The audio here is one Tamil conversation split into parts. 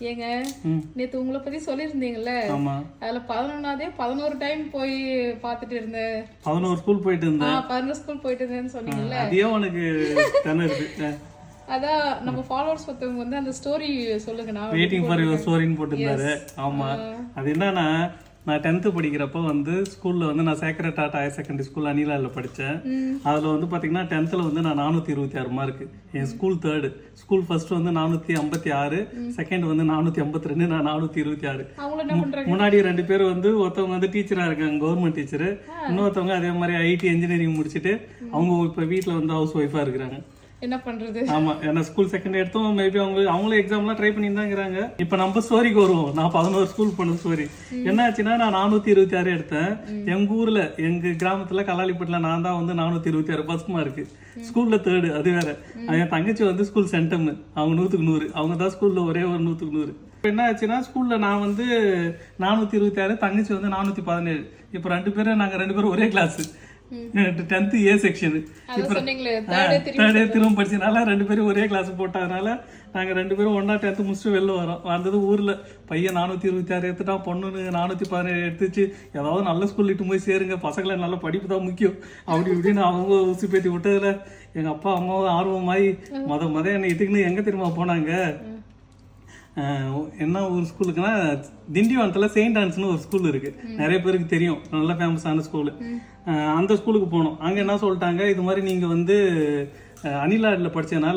ஏங்க. நேத்து உங்களை பத்தி சொல்லியிருந்தீங்கல்ல? ஆமா. அதுல பதினொன்னாதே பதினோரு டைம் போய் பார்த்துட்டு இருந்தேன் பதினோரு ஸ்கூல் போயிட்டு இருந்தேன். பதினோரு ஸ்கூல் போயிட்டு இருந்தேன்னு சொன்னீங்கல்ல? அதே உனக்கு அதான் நம்ம ஃபாலோவர்ஸ் ஒருத்தவங்க வந்து அந்த ஸ்டோரி சொல்லுங்க நான் வெயிட்டிங் ஃபார் யுவர் ஸ்டோரின்னு போட்டிருந்தாரு. ஆமா. அது என்னன்னா நான் டென்த்து படிக்கிறப்போ வந்து ஸ்கூல்ல வந்து நான் Sacred Heart Higher Secondary School அனிலாவில் படித்தேன் அதில் வந்து பார்த்தீங்கன்னா டென்த்தில் வந்து நான் நானூற்றி இருபத்தி ஆறு மார்க்கு என் ஸ்கூல் தேர்டு ஸ்கூல் ஃபர்ஸ்ட் வந்து நானூற்றி ஐம்பத்தி ஆறு செகண்ட் வந்து நானூற்றி ஐம்பத்தி ரெண்டு நான் நானூற்றி இருபத்தி ஆறு. முன்னாடி ரெண்டு பேர் வந்து ஒருத்தவங்க வந்து டீச்சரா இருக்காங்க கவர்மெண்ட் டீச்சர் இன்னொருத்தவங்க அதே மாதிரி ஐடி இன்ஜினியரிங் முடிச்சுட்டு அவங்க இப்ப வீட்ல வந்து ஹவுஸ் ஒய்ஃபா இருக்கிறாங்க. என்ன பண்றது? ஆமா ஏன்னா ஸ்கூல் செகண்ட் எடுத்தோம் மேபி அவங்க அவங்களும் எக்ஸாம்லாம் ட்ரை பண்ணி தான் இருக்கிறாங்க. இப்ப நம்ம ஸ்டோரிக்கு வருவோம். நான் பதினோரு ஸ்கூல் பண்ண ஸ்டோரி என்ன ஆச்சுன்னா நான் நானூத்தி இருபத்தி ஆறு எடுத்தேன். எங்க ஊர்ல எங்க கிராமத்துல கலாலிப்பட்டில நான் தான் வந்து நானூத்தி இருபத்தி ஆறு ஃபர்ஸ்ட் மார்க் ஸ்கூல்ல தேர்டு அது வேற. என் தங்கச்சி வந்து ஸ்கூல் சென்டம் அவங்க நூத்துக்கு நூறு. அவங்க தான் ஸ்கூல்ல ஒரே ஒரு நூத்துக்கு நூறு. இப்போ என்ன ஆச்சுன்னா ஸ்கூல்ல நான் வந்து நானூத்தி இருபத்தி ஆறு தங்கச்சி வந்து நானூத்தி பதினேழு. இப்போ ரெண்டு பேரும் நாங்க ரெண்டு பேரும் ஒரே கிளாஸ் டென்த்து ஏ செக்ஷன் தேர்டே திரும்பி படிச்சதுனால ரெண்டு பேரும் ஒரே கிளாஸ் போட்டதுனால நாங்க ரெண்டு பேரும் ஒண்ணா டென்த்து முடிச்சுட்டு வெளில வரோம். வந்தது ஊர்ல. பையன் நானூத்தி இருபத்தி ஆறு எடுத்துட்டான் பொண்ணு நானூத்தி பதினேழு எடுத்துச்சு. ஏதாவது நல்ல ஸ்கூல் இட்டு போய் சேருங்க. பசங்களை நல்ல படிப்பு தான் முக்கியம். அப்படி இப்படின்னு அவங்க ஊசி பேத்தி விட்டதுல எங்க அப்பா அம்மாவும் ஆர்வமாயி மொத மொத என்னை இதுக்குன்னு எங்க தெரியுமா போனாங்க? என்ன ஒரு ஸ்கூலுக்குன்னா திண்டிவனத்தில் செயின்ட் ஆன்ஸ்னு ஒரு ஸ்கூல் இருக்கு. நிறைய பேருக்கு தெரியும். நல்ல ஃபேமஸான ஸ்கூலு அந்த ஸ்கூலுக்கு போனோம். அங்கே என்ன சொல்லிட்டாங்க? இது மாதிரி நீங்கள் வந்து அஹ், அணிலாடில்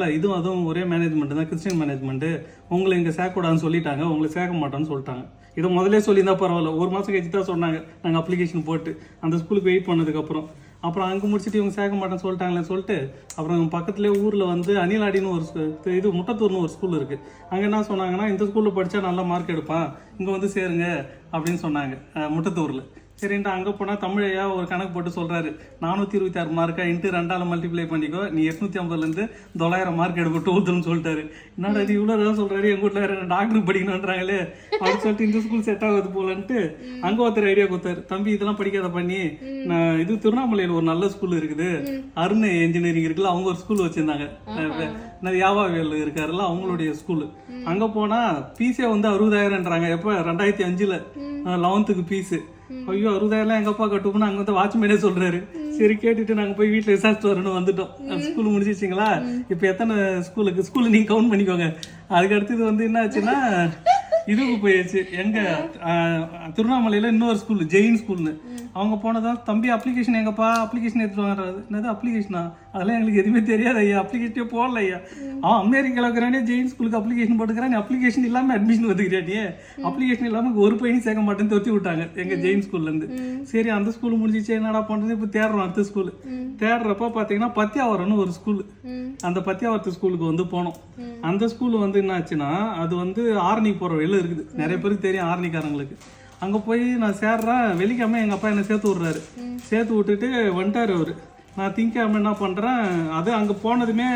இதுவும் அதுவும் ஒரே மேனேஜ்மெண்ட் தான் கிறிஸ்டின் மேனேஜ்மெண்ட்டு உங்களை இங்கே சேர்க்கக்கூடாதுன்னு சொல்லிட்டாங்க. உங்களை சேர்க்க மாட்டோன்னு சொல்லிட்டாங்க. இதை முதலே சொல்லியிருந்தா பரவாயில்ல. ஒரு மாதம் கழிச்சு தான் சொன்னாங்க. நாங்கள் அப்ளிகேஷன் போட்டு அந்த ஸ்கூலுக்கு வெயிட் பண்ணதுக்கப்புறம் அப்புறம் அங்கே முடிச்சுட்டு இவங்க சேர்க்க மாட்டேன்னு சொல்லிட்டாங்களேன்னு சொல்லிட்டு அப்புறம் பக்கத்துலேயே ஊரில் வந்து அணிலாடின்னு ஒரு ஸ்கூ- இது முட்டத்தூர்னு ஒரு ஸ்கூல் இருக்குது அங்கே என்ன சொன்னாங்கன்னா இந்த ஸ்கூலில் படித்தா நல்லா மார்க் எடுப்பான். இங்கே வந்து சேருங்க. அப்படின்னு சொன்னாங்க. முட்டத்தூரில். சரின்ட்டு அங்கே போனால் தமிழையா ஒரு கணக்கு போட்டு சொல்கிறாரு நானூற்றி இருபத்தி ஆறு மார்க்கா இன்ட்டு ரெண்டால் மல்டிப்ளை பண்ணிக்கோ நீ எட்நூற்றி ஐம்பதுலேருந்து தொள்ளாயிரம் மார்க் எடுக்க டுவெல்த்துன்னு சொல்லிட்டாரு. என்னடா இது இவ்வளோ தான் சொல்கிறாரு எங்கள் வீட்டில் வேறு டாக்டர் படிக்கணுன்றாங்களே அப்படின்னு சொல்லிட்டு இந்த ஸ்கூல் செட் ஆகுது போலன்ட்டு அங்கே ஒருத்தர் ஐடியா கொடுத்தாரு. தம்பி இதெல்லாம் படிக்காத பண்ணி நான் இது திருவண்ணாமலையில் ஒரு நல்ல ஸ்கூல் இருக்குது. அருண் இன்ஜினியரிங் இருக்குல்ல அவங்க ஒரு ஸ்கூல் வச்சிருந்தாங்க. யாவாவேல் இருக்காருல்ல அவங்களுடைய ஸ்கூலு அங்க போனா ஃபீஸே வந்து அறுபதாயிரம்ன்றாங்க. எப்ப? ரெண்டாயிரத்தி அஞ்சுல. லெவன்த்துக்கு ஃபீஸு ஐயோ அறுபதாயிரம் எங்க அப்பா கட்டுவோம்னு அங்க வந்து வாட்ச்மேனே சொல்றாரு. சரி கேட்டுட்டு நாங்க போய் வீட்டுல விசாரிச்சு வரணும் வந்துட்டோம். ஸ்கூல் முடிச்சிச்சிங்களா இப்ப எத்தனை ஸ்கூலுக்கு ஸ்கூல் நீங்க கவுண்ட் பண்ணிக்கோங்க. அதுக்கு அடுத்தது வந்து என்ன ஆச்சுன்னா இதுக்கு போயிடுச்சு எங்க ஆஹ், திருவண்ணாமலையில இன்னொரு ஸ்கூல் ஜெயின் ஸ்கூல்னு அவங்க போனதா தம்பி அப்ளிகேஷன் எங்கப்பா? அப்ளிகேஷன் எடுத்துட்டு வாங்குறது என்னது அப்ளிகேஷனா அதெல்லாம் எங்களுக்கு எதுவுமே தெரியாது ஐயா. அப்ளிகேஷனே போடல ஐயா. அவன் அமெரிக்காவில் இருக்கிறானே ஜெயின் ஸ்கூலுக்கு அப்ளிகேஷன் போட்டுக்கிறான். நீ அப்ளிகேஷன் இல்லாம அட்மிஷன் வந்துக்கிறியா நீ? அப்ளிகேஷன் இல்லாம ஒரு பையனும் சேர்க்க மாட்டேன்னு தொத்தி விட்டாங்க எங்க ஜெயின் ஸ்கூல்ல இருந்து. சரி அந்த ஸ்கூல் முடிஞ்சிச்சு. என்னடா பண்றது? இப்போ தேடுறோம் அடுத்த ஸ்கூல் தேடுறப்ப பாத்தீங்கன்னா பத்தியாவரம்னு ஒரு ஸ்கூல் அந்த பத்தியாவரத்து ஸ்கூலுக்கு வந்து போனோம். அந்த ஸ்கூல் வந்து என்ன ஆச்சுன்னா அது வந்து ஆரணி போற வழியில இருக்குது. நிறைய பேருக்கு தெரியும் ஆரணிக்காரங்களுக்கு. அங்க போய் நான் சேர்றேன் வெள்ளிக்கிழமை எங்க அப்பா என்ன சேர்த்து விடுறாரு. சேர்த்து விட்டுட்டு வந்துட்டாரு அவரு. நான் திங்கக்கிழமை என்ன பண்றேன் அது அங்க போனதுமே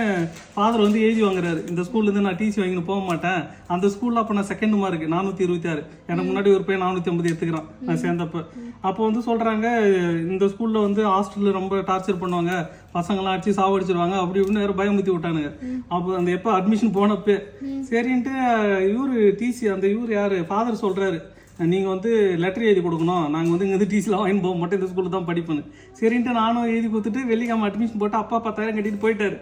ஃபாதர் வந்து எழுதி வாங்குறாரு. இந்த ஸ்கூல்ல இருந்து நான் டிசி வாங்கின்னு போக மாட்டேன். அந்த ஸ்கூல்ல அப்ப நான் செகண்ட் மார்க் நானூத்தி இருபத்தி ஆறு. எனக்கு முன்னாடி ஒரு பையன் நானூத்தி ஐம்பது எடுத்துக்கிறான். நான் சேர்ந்தப்ப. அப்போ வந்து சொல்றாங்க இந்த ஸ்கூல்ல வந்து ஹாஸ்டல்ல ரொம்ப டார்ச்சர் பண்ணுவாங்க. பசங்களாம் அடிச்சு சாவடிச்சிருவாங்க. அப்படி இப்படின்னு வேற பயமுத்தி விட்டானுங்க. அப்போ அந்த எப்போ அட்மிஷன் போனப்பே. சரின்ட்டு இவரு டிசி அந்த இவர் யாரு? ஃபாதர் சொல்றாரு. நீங்க வந்து லெட்டர் எழுதி கொடுக்கணும். நாங்க வந்து இங்க டிசிலாம் வாங்கி போக மாட்டோம். இந்த ஸ்கூல்ல தான் படிப்பேன்னு சரின்ட்டு நானும் எழுதி கொடுத்துட்டு வெள்ளிக்கிழமை அட்மிஷன் போட்டு அப்பா பத்தாயிரம் கட்டிட்டு போயிட்டாரு.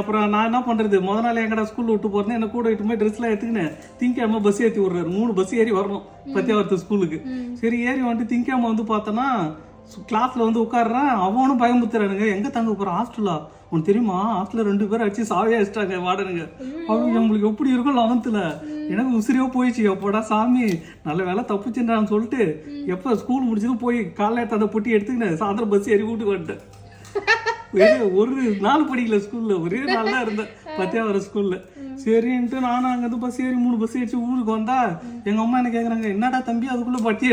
அப்புறம் நான் என்ன பண்றது? முத நாள் எங்கடா ஸ்கூல்ல விட்டு போறேன் என்ன கூட விட்டு போய் ட்ரெஸ்லாம் எடுத்துக்கினேன். திங்கக்கிழமை பஸ் ஏற்றி விடுறாரு. மூணு பஸ் ஏறி வரணும். பத்தியாவரத்து ஸ்கூலுக்கு சரி ஏறி வந்துட்டு திங்கக்கிழமை வந்து பார்த்தோன்னா கிளாஸில் வந்து உட்காடுறான் அவனும் பயமுத்துறானுங்க எங்கே தங்க போகிற ஹாஸ்டலா உனக்கு தெரியுமா? ஹாஸ்டலில் ரெண்டு பேரும் அடிச்சு சாவியாக அடிச்சிட்டாங்க வாடனுங்க அவங்க நம்மளுக்கு எப்படி இருக்கும் லெவன்த்தில் எனக்கு உசிரியோ போயிடுச்சு. எப்போடா சாமி? நல்ல வேலை தப்புச்சுன்றான்னு சொல்லிட்டு எப்போ ஸ்கூல் முடிச்சதும் போய் காலையில் எடுத்து அந்த பொட்டி எடுத்துக்கினேன் சாயந்தரம் பஸ் ஏறி வீட்டுக்கு வந்துட்டேன். ஒரே- ஒரு நாள் படிக்கல ஸ்கூல்ல ஒரே நாள் தான் இருந்தேன். பத்தியாவரம் ஸ்கூல்ல சரின்ட்டு நானும் அங்க இருந்து பஸ் ஏறி மூணு பஸ் ஏறிச்சு ஊருக்கு வந்தா எங்க அம்மா என்ன கேக்குறாங்க என்னடா தம்பி அதுக்குள்ள பட்டி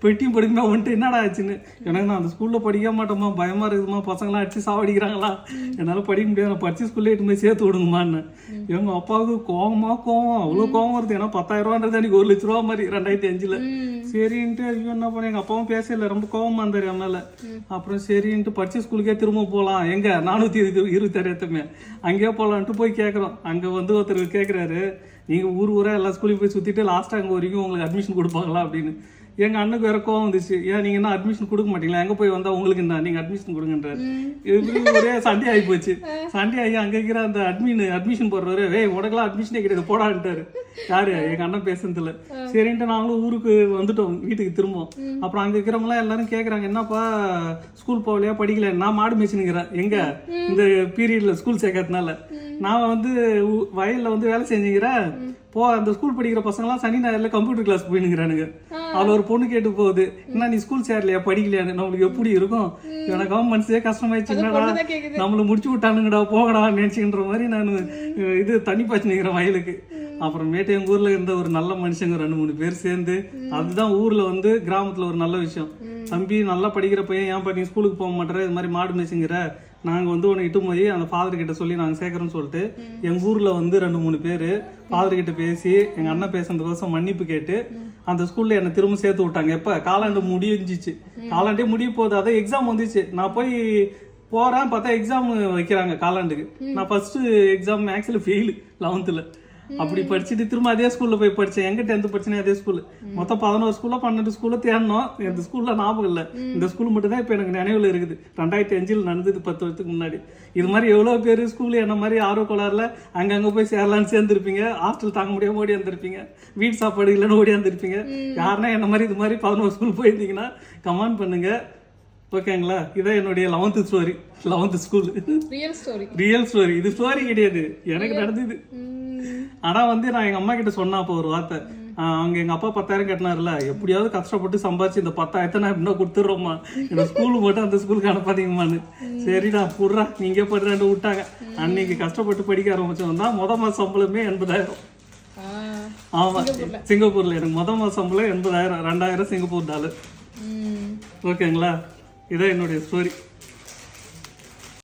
பெட்டியும் படிக்கணும்? வந்துட்டு என்னடா ஆச்சுன்னு? எனக்கு நான் அந்த ஸ்கூல்ல படிக்க மாட்டோமா பயமா இருக்குதுமா பசங்களாம் அடிச்சு சாவடிக்கிறாங்களா? என்னால படிக்க முடியாது. நான் படிச்சு ஸ்கூல்ல எட்டு போய் சேர்த்து விடுங்கம்மான்னு. எங்க அப்பாவுக்கு கோவமா கோவம். அவ்வளவு கோவம் வருது. ஏன்னா பத்தாயிரம் ரூபான்றது அன்னைக்கு ஒரு லட்ச ரூபா மாதிரி ரெண்டாயிரத்தி அஞ்சுல. சரின்ட்டு ஐயோ என்ன பண்ண? எங்க அப்பாவும் பேசல ரொம்ப கோவமா இருந்தாரு என் மேல. அப்புறம் சரின்ட்டு படிச்ச ஸ்கூலுக்கே திரும்ப போலாம். எங்க? நானூத்தி இருபத்தி இருபத்தாறு எத்தமே அங்கேயே போகலான்ட்டு போய் கேட்குறோம் அங்கே வந்து ஒருத்தர் கேட்குறாரு நீங்கள் ஊர் ஊராக எல்லா ஸ்கூலையும் போய் சுற்றிட்டு லாஸ்ட்டாக அங்கே வரைக்கும் உங்களுக்கு அட்மிஷன் கொடுப்பாங்களா அப்படின்னு. எங்கள் அண்ணனுக்கு வேற கோவம் வந்துச்சு. ஏன் நீங்கள் என்ன அட்மிஷன் கொடுக்க மாட்டீங்களா? எங்கே போய் வந்தால் உங்களுக்கு என்ன? நீங்கள் அட்மிஷன் கொடுங்கன்றாரு. இப்படி ஒரே சண்டே ஆகி போச்சு. சண்டே ஆகி அங்கே இருக்கிற அந்த அட்மின் அட்மிஷன் போடுறவரு ஏய் உனக்கெல்லாம் அட்மிஷனே கிடையாது போடான்ட்டாரு. யாரு? எங்கள் அண்ணன் பேசுனதுல சரின்ட்டு நாங்களும் ஊருக்கு வந்துட்டோம் வீட்டுக்கு திரும்பவும். அப்புறம் அங்கே இருக்கிறவங்களாம் எல்லாரும் கேட்குறாங்க என்னப்பா ஸ்கூல் போகலையா? படிக்கல? நான் மாடு மேய்ச்சினுங்கிறேன் எங்க? இந்த பீரியட்ல ஸ்கூல் சேர்க்கறதுனால. நான் வந்து வயல்ல வந்து வேலை செஞ்சுக்கிறேன். போ அந்த ஸ்கூல் படிக்கிற பசங்களாம் சனி ஞாயிறுல கம்ப்யூட்டர் கிளாஸ் போயினுங்கிறானுங்க அதுல ஒரு பொண்ணு கேட்டு போகுது என்ன நீ ஸ்கூல் சேரலையா? படிக்கலையான்னு. நம்மளுக்கு எப்படி இருக்கும்? எனக்காக மனசே கஷ்டமாயிடுச்சு. என்னடா. நம்மள முடிச்சு விட்டானுங்கடா போகடா நினைச்சுக்கின்ற மாதிரி நான் இது தண்ணி பாய்ச்சி நிற்கிறேன் வயலுக்கு அப்புறமேட்டு எங்க ஊர்ல இருந்த ஒரு நல்ல மனுஷங்க ரெண்டு மூணு பேர் சேர்ந்து அதுதான் ஊர்ல வந்து கிராமத்துல ஒரு நல்ல விஷயம். தம்பி நல்லா படிக்கிற பையன் ஏன் பண்ணி ஸ்கூலுக்கு போக மாட்டேற? இது மாதிரி மாடு மேய்ச்சிங்கிற? நாங்கள் வந்து உன்னை இட்டு போய் அந்த ஃபாதர் கிட்ட சொல்லி நாங்கள் சேர்க்கறோம்னு சொல்லிட்டு எங்கள் ஊரில் வந்து ரெண்டு மூணு பேர் ஃபாதர் கிட்ட பேசி எங்கள் அண்ணன் பேசுனதுக்கோசம் மன்னிப்பு கேட்டு அந்த ஸ்கூலில் என்னை திரும்ப சேர்த்து விட்டாங்க. எப்போ? காலாண்டு முடிஞ்சிச்சு. காலாண்டே முடிய போகுது. அதான் எக்ஸாம் வந்துச்சு. நான் போய் போகிறேன் பார்த்தா எக்ஸாம் வைக்கிறாங்க காலாண்டுக்கு. நான் ஃபஸ்ட்டு எக்ஸாம் மேக்ஸில் ஃபெயில் லெவன்த்தில் அப்படி படிச்சுட்டு திரும்ப அதே ஸ்கூல்ல போய் படிச்சேன். எங்க டென்த் படிச்சேனே அதே ஸ்கூல் மொத்தம் பதினோரு ஸ்கூல்ல பன்னெண்டு ஸ்கூல்ல தேடணும். இந்த ஸ்கூல்ல ஞாபகம் இல்லை. இந்த ஸ்கூல் மட்டும் தான் இப்போ எனக்கு நினைவுல இருக்குது. ரெண்டாயிரத்தி அஞ்சில் நடந்தது பத்து வருஷத்துக்கு முன்னாடி. இது மாதிரி எவ்வளவு பேர் ஸ்கூல் என்ன மாதிரி ஆர்வ கோளாறுல அங்கங்க போய் சேரலாம்னு சேர்ந்துருப்பீங்க. ஹாஸ்டல் தாங்க முடியாம ஓடி வந்திருப்பீங்க. வீட்டு சாப்பாடு இல்லைன்னு ஓடி வந்திருப்பீங்க. யாருன்னா என்ன மாதிரி இது மாதிரி பதினோரு ஸ்கூல் போயிருந்தீங்கன்னா கமெண்ட் பண்ணுங்க. ஓகேங்களா இதான் என்னுடைய eleventh story eleventh school real story real story இது ஸ்டோரி கிடையாது. எனக்கு நடந்தது. ஆனா வந்து நான் எங்க அம்மா கிட்ட சொன்னா அப்போ ஒரு வார்த்தை. அவங்க எங்க அப்பா பத்தாயிரம் கட்டினார்ல எப்படியாவது கஷ்டப்பட்டு சம்பாதிச்சு இந்த பத்தாயிரத்தை நான் இன்னும் கொடுத்துட்றோம்மா. இந்த ஸ்கூலுக்கு மட்டும் அந்த ஸ்கூலுக்கு அனுப்பாதீங்கம்மான்னு. சரிடா புடுறா நீங்க படுறான்னு விட்டாங்க. அன்னைக்கு கஷ்டப்பட்டு படிக்க ஆரம்பிச்சோம் தான் முத மாச சம்பளமே எண்பதாயிரம். ஆமா சிங்கப்பூர்ல. எனக்கு முத மாச சம்பளம் எண்பதாயிரம் ரெண்டாயிரம் சிங்கப்பூர் டாலர் ஓகேங்களா? இதான் என்னுடைய ஸ்டோரி